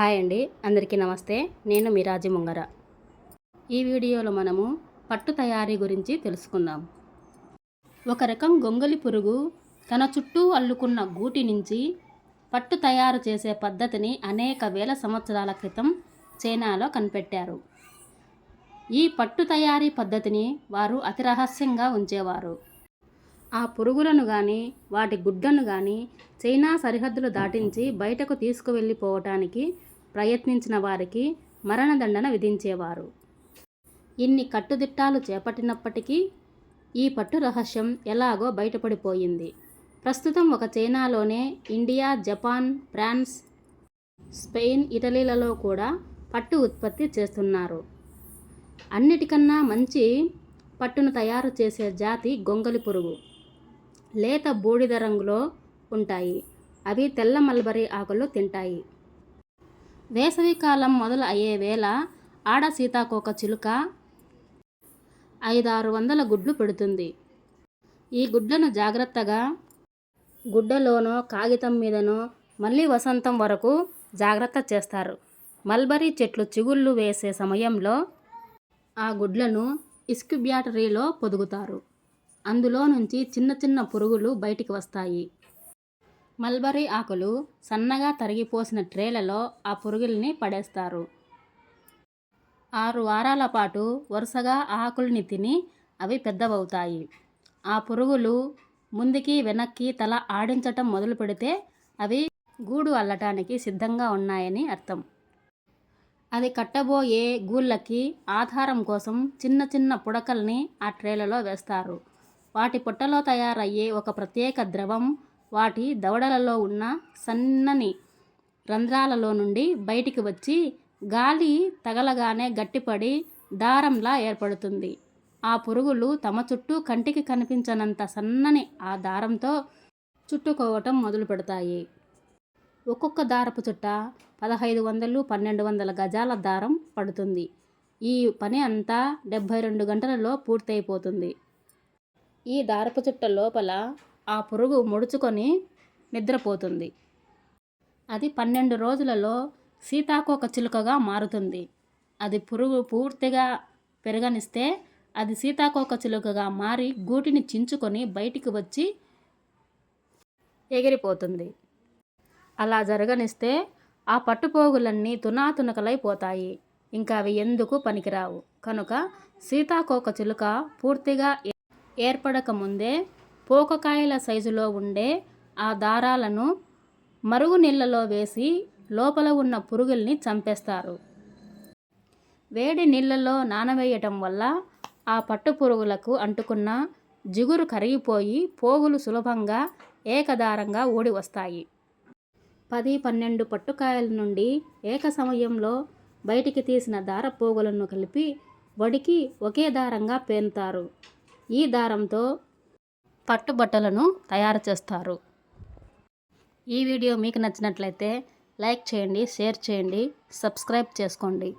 Hi అండి అందరికీ నమస్తే. నేను మిరాజీ ముంగర. ఈ వీడియోలో మనము పట్టు తయారీ గురించి తెలుసుకుందాం. ఒక రకం గొంగలి పురుగు తన చుట్టూ అల్లుకున్న గూటి నుంచి పట్టు తయారు చేసే పద్ధతిని అనేక వేల సంవత్సరాల క్రితం చైనాలో కనిపెట్టారు. ఈ పట్టు తయారీ పద్ధతిని వారు అతి రహస్యంగా ఉంచేవారు. ఆ పురుగులను కానీ వాటి గుడ్డను కానీ చైనా సరిహద్దులు దాటించి బయటకు తీసుకువెళ్ళిపోవటానికి ప్రయత్నించిన వారికి మరణదండన విధించేవారు. ఇన్ని కట్టుదిట్టాలు చేపట్టినప్పటికీ ఈ పట్టు రహస్యం ఎలాగో బయటపడిపోయింది. ప్రస్తుతం ఒక చైనాలోనే ఇండియా జపాన్ ఫ్రాన్స్ స్పెయిన్ ఇటలీలలో కూడా పట్టు ఉత్పత్తి చేస్తున్నారు. అన్నిటికన్నా మంచి పట్టును తయారు చేసే జాతి గొంగలి పురుగు. లేత బూడిద రంగులో ఉంటాయి. అవి తెల్ల మల్బరీ ఆకులు తింటాయి. వేసవికాలం మొదలు అయ్యే వేళ ఆడ సీతాకోక చిలుక ఐదారు వందల గుడ్లు పెడుతుంది. ఈ గుడ్లను జాగ్రత్తగా గుడ్డలోనో కాగితం మీదనో మళ్ళీ వసంతం వరకు జాగ్రత్త చేస్తారు. మల్బరీ చెట్లు చిగుళ్ళు వేసే సమయంలో ఆ గుడ్లను ఇస్క్ బ్యాటరీలో పొదుగుతారు. అందులో నుంచి చిన్న చిన్న పురుగులు బయటికి వస్తాయి. మల్బరీ ఆకులు సన్నగా తరిగిపోసిన ట్రేలలో ఆ పురుగుల్ని పడేస్తారు. ఆరు వారాల పాటు వరుసగా ఆకుల్ని తిని అవి పెద్దవవుతాయి. ఆ పురుగులు ముందుకి వెనక్కి తల ఆడించటం మొదలు పెడితే అవి గూడు అల్లటానికి సిద్ధంగా ఉన్నాయని అర్థం. అది కట్టబోయే గూళ్ళకి ఆధారం కోసం చిన్న చిన్న పుడకల్ని ఆ ట్రేలలో వేస్తారు. వాటి పొట్టలో తయారయ్యే ఒక ప్రత్యేక ద్రవం వాటి దవడలలో ఉన్న సన్నని రంధ్రాలలో నుండి బయటికి వచ్చి గాలి తగలగానే గట్టిపడి దారంలా ఏర్పడుతుంది. ఆ పురుగులు తమ చుట్టూ కంటికి కనిపించనంత సన్నని ఆ దారంతో చుట్టుకోవటం మొదలు పెడతాయి. ఒక్కొక్క దారపు చుట్ట పదహైదు వందలు పన్నెండు వందల గజాల దారం పడుతుంది. ఈ పని అంతా డెబ్భై రెండు గంటలలో పూర్తయిపోతుంది. ఈ దారపు చుట్ట లోపల ఆ పురుగు ముడుచుకొని నిద్రపోతుంది. అది పన్నెండు రోజులలో సీతాకోక చిలుకగా మారుతుంది. అది పురుగు పూర్తిగా పెరగనిస్తే అది సీతాకోక చిలుకగా మారి గూటిని చించుకొని బయటికి వచ్చి ఎగిరిపోతుంది. అలా జరగనిస్తే ఆ పట్టుపోగులన్నీ తునాతునకలైపోతాయి. ఇంకా అవి ఎందుకు పనికిరావు? కనుక సీతాకోక చిలుక పూర్తిగా ఏర్పడకముందే పోకకాయల సైజులో ఉండే ఆ దారాలను మరుగు నీళ్ళలో వేసి లోపల ఉన్న పురుగుల్ని చంపేస్తారు. వేడి నీళ్ళలో నానవేయటం వల్ల ఆ పట్టు పురుగులకు అంటుకున్న జిగురు కరిగిపోయి పోగులు సులభంగా ఏకదారంగా ఊడి వస్తాయి. పది పన్నెండు పట్టుకాయల నుండి ఏక సమయంలో బయటికి తీసిన దార పోగులను కలిపి వడికి ఒకే దారంగా పేనుతారు. ఈ దారంతో పట్టుబట్టలను తయారు చేస్తారు. ఈ వీడియో మీకు నచ్చినట్లయితే లైక్ చేయండి షేర్ చేయండి సబ్స్క్రైబ్ చేసుకోండి.